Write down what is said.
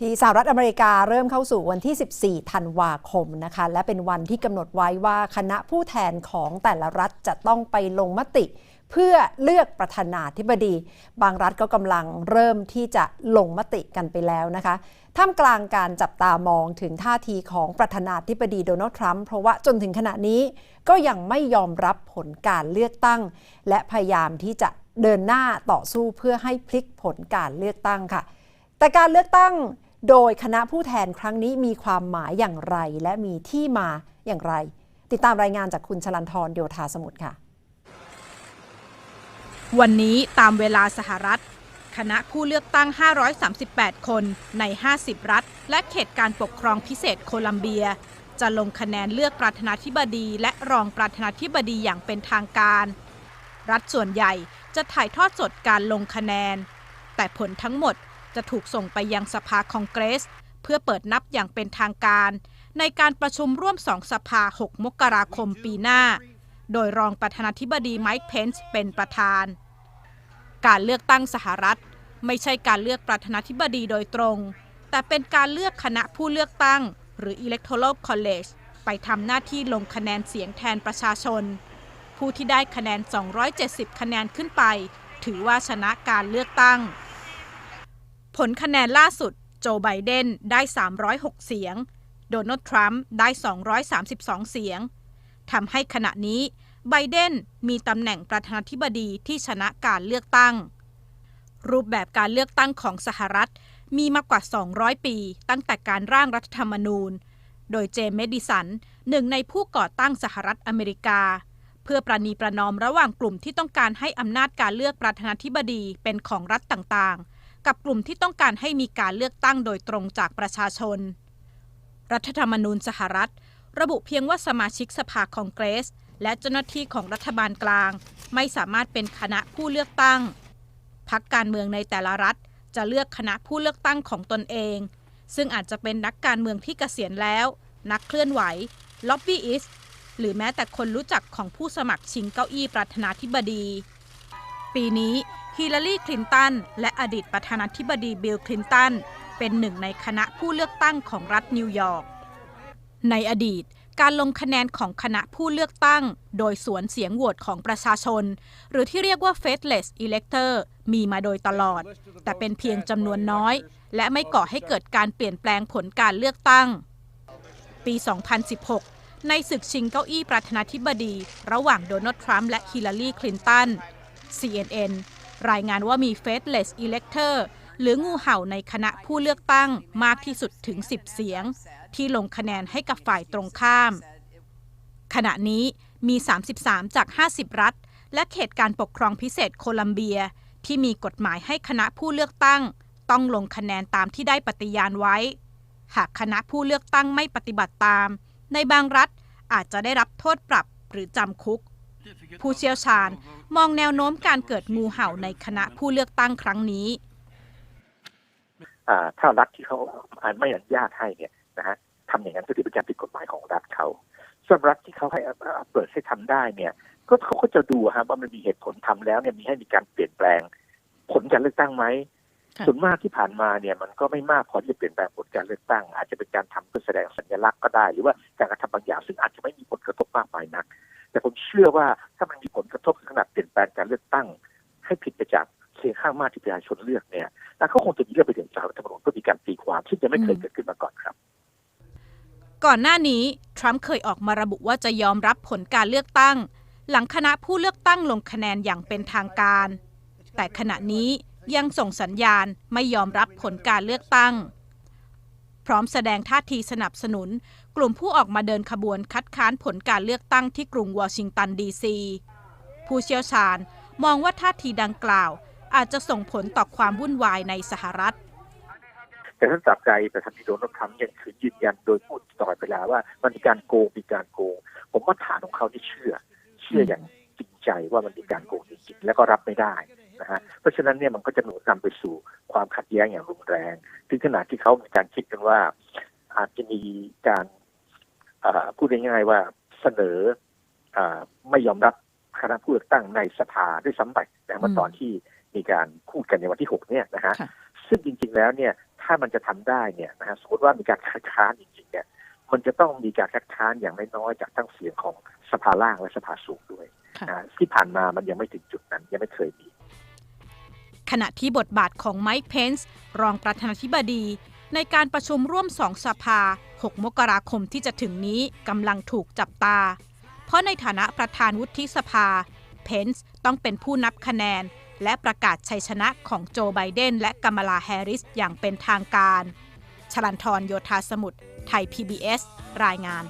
ที่สหรัฐอเมริกาเริ่มเข้าสู่วันที่ 14 ธันวาคมนะคะ และเป็นวันที่กำหนดไว้ว่าคณะผู้แทนของแต่ละรัฐจะต้องไปลงมติ เพื่อเลือกประธานาธิบดี บางรัฐก็กำลังเริ่มที่จะลงมติกันไปแล้วนะคะท่ามกลางการจับตามองถึงท่าทีของประธานาธิบดีโดนัลด์ทรัมป์เพราะว่าจนถึงขณะนี้ก็ยังไม่ยอมรับผลการเลือกตั้ง และพยายามที่จะเดินหน้าต่อสู้เพื่อให้พลิกผลการเลือกตั้งค่ะ แต่การเลือกตั้งโดยคณะผู้แทนครั้งนี้มีความหมายอย่างไร และมีที่มาอย่างไร ติดตามรายงานจากคุณชลันทรโยธาสมุทรค่ะ วันนี้ตามเวลาสหรัฐ คณะผู้เลือกตั้ง 538 คนใน 50 รัฐ และเขตการปกครองพิเศษโคลัมเบีย จะลงคะแนนเลือกประธานาธิบดี และรองประธานาธิบดีอย่างเป็นทางการ รัฐส่วนใหญ่จะถ่ายทอดสดการลงคะแนน แต่ผลทั้งหมด จะถูกส่งไปยังสภาคองเกรส เพื่อเปิดนับอย่างเป็นทางการ ในการประชุมร่วมสองสภา 6 มกราคมปีหน้า โดยรองประธานาธิบดีไมค์เพนซ์เป็นประธาน การเลือกตั้งสหรัฐ ไม่ใช่การเลือกประธานาธิบดีโดยตรง แต่เป็นการเลือกคณะผู้เลือกตั้ง หรือ Electoral College ไปทำหน้าที่ลงคะแนนเสียงแทนประชาชน ผู้ที่ได้คะแนน 270 คะแนนขึ้นไป ถือว่าชนะการเลือกตั้ง ผลคะแนนล่าสุด โจไบเดนได้ 306 เสียง โดนัลด์ทรัมป์ได้ 232 เสียง ทำให้ขณะนี้ไบเดนมีตำแหน่งประธานาธิบดีที่ชนะการเลือกตั้ง รูปแบบการเลือกตั้งของสหรัฐมีมากกว่า 200 ปี ตั้งแต่การร่างรัฐธรรมนูญ โดยเจมส์เมดิสัน หนึ่งในผู้ก่อตั้งสหรัฐอเมริกา เพื่อประนีประนอมระหว่างกลุ่มที่ต้องการให้อำนาจการเลือกประธานาธิบดีเป็นของรัฐต่างๆ กับกลุ่มที่ต้องการให้มีการเลือกตั้งโดยตรงจากประชาชน รัฐธรรมนูญสหรัฐ ระบุเพียงว่าสมาชิกสภาคองเกรส และเจ้าหน้าที่ของรัฐบาลกลาง ไม่สามารถเป็นคณะผู้เลือกตั้งพักการเมืองในแต่ละรัฐ จะเลือกคณะผู้เลือกตั้งของตนเอง ซึ่งอาจจะเป็นนักการเมืองที่เกษียณแล้ว นักเคลื่อนไหว ล็อบบี้อิสหรือแม้แต่คนรู้จักของผู้สมัครชิงเก้าอี้ประธานาธิบดี ปีนี้ ฮิลลารีคลินตัน และอดีตประธานาธิบดีบิลคลินตัน เป็นหนึ่งในคณะผู้เลือกตั้งของรัฐนิวยอร์ก ในอดีตการลงคะแนนของคณะผู้เลือกตั้ง โดยสวนเสียงโหวตของประชาชน หรือที่เรียกว่า faithless elector มีมาโดยตลอด แต่เป็นเพียงจำนวนน้อย และไม่ก่อให้เกิดการเปลี่ยนแปลงผลการเลือกตั้ง ปี 2016 ในศึกชิงเก้าอี้ประธานาธิบดี ระหว่างโดนัลด์ทรัมป์และฮิลลารีคลินตัน CNN รายงานว่ามี faithless elector หรืองูเห่าในคณะผู้เลือกตั้งมากที่สุดถึง 10 เสียง ที่ลงคะแนนให้กับฝ่ายตรงข้าม ขณะนี้มี 33 จาก 50 รัฐ และเขตการปกครองพิเศษโคลัมเบีย ที่มีกฎหมายให้คณะผู้เลือกตั้ง ต้องลงคะแนนตามที่ได้ปฏิญาณไว้ หากคณะผู้เลือกตั้งไม่ปฏิบัติตาม ในบางรัฐอาจจะได้รับโทษปรับหรือจำคุก ผู้เชี่ยวชาญมองแนวโน้มการเกิดงูเห่าในคณะผู้เลือกตั้งครั้งนี้อ่าถ้ารัฐที่เขาไม่อนุญาตให้เนี่ยนะฮะทำอย่างนั้นก็ถือเป็นการผิดกฎหมายของรัฐเขาส่วนรัฐที่เขาให้เปิดให้ทำได้เนี่ย ก็เขาก็จะดูฮะว่ามันมีเหตุผลทำแล้วเนี่ยมีให้มีการเปลี่ยนแปลงผลการเลือกตั้งไหมค่ะส่วนมากที่ผ่านมาเนี่ยมันก็ไม่มากพอที่จะเปลี่ยนแปลงผลการเลือกตั้ง อาจจะเป็นการทำเพื่อแสดงสัญลักษณ์ก็ได้ หรือว่าการกระทำบางอย่างซึ่งอาจจะไม่มีผลกระทบมากมายนัก แต่ผมเชื่อว่าถ้ามันมีผลกระทบขนาดเปลี่ยนแปลงการเลือกตั้ง ให้ผิดไปจากเสียงข้างมากที่ประชาชนเลือกเนี่ยแล้วเขาคงจะมีเรื่องไปถึงสารรัฐธรรมนูญเพื่อมีการตีความซึ่จะไม่เคยเกิดขึ้นมาก่อนครับ ก่อนหน้านี้ทรัมป์เคยออกมาระบุว่าจะยอมรับผลการเลือกตั้ง หลังคณะผู้เลือกตั้งลงคะแนนอย่างเป็นทางการ แต่ขณะนี้ยังส่งสัญญาณไม่ยอมรับผลการเลือกตั้ง พร้อมแสดงท่าทีสนับสนุน กลุ่มผู้ออกมาเดินขบวนคัดค้านผลการเลือกตั้งที่กรุงวอชิงตันดีซีผู้เชี่ยวชาญมองว่าท่าทีดังกล่าว อาจจะส่งผลต่อความวุ่นวายในสหรัฐแต่ถ้านจับใจแต่ทางที่โดนัลด์ทรัมป์ยังคือยืนยันโดยพูดตลอดเวลาว่ามันมีการโกงมีการโกง ผมว่าฐานของเขาที่เชื่อ เชื่ออย่างจริงใจว่ามันมีการโกงจริงๆแล้วก็รับไม่ได้นะฮะเพราะฉะนั้นเนี่ยมันก็จะหนุนนำไปสู่ ความขัดแย้งอย่างรุนแรงถึงขนาดที่เขามีการคิดกันว่า อาจจะมีการเอ่อพูดง่ายๆว่าเสนอเอ่อไม่ยอมรับคณะผู้เลือกตั้งในสภาด้วยซ้ำไปแต่เมื่อตอนที่มีการพูดกันในวันที่หกเนี่ยนะฮะค่ะเซซึ่งจริง ๆ แล้วเนี่ยถ้ามันจะทำได้เนี่ยนะฮะสมมติว่ามีการคัดค้านจริงๆเนี่ยมันจะต้องมีการคัดค้านอย่างน้อยๆจากทั้งเสียงของสภาล่างและสภาสูงด้วยค่ะนะที่ผ่านมามันยังไม่ถึงจุดนั้นยังไม่เคยมี ขณะที่บทบาทของไมค์เพนส์รองประธานาธิบดี ในการประชุมร่วมสองสภา 6 มกราคมที่จะถึงนี้กำลังถูกจับตา เพราะในฐานะประธานวุฒิสภา เพนส์ต้องเป็นผู้นับคะแนน และประกาศชัยชนะของโจไบเดนและกัมลาแฮร์ริสอย่างเป็นทางการ ชลันทรโยธาสมุทรไทย PBS รายงาน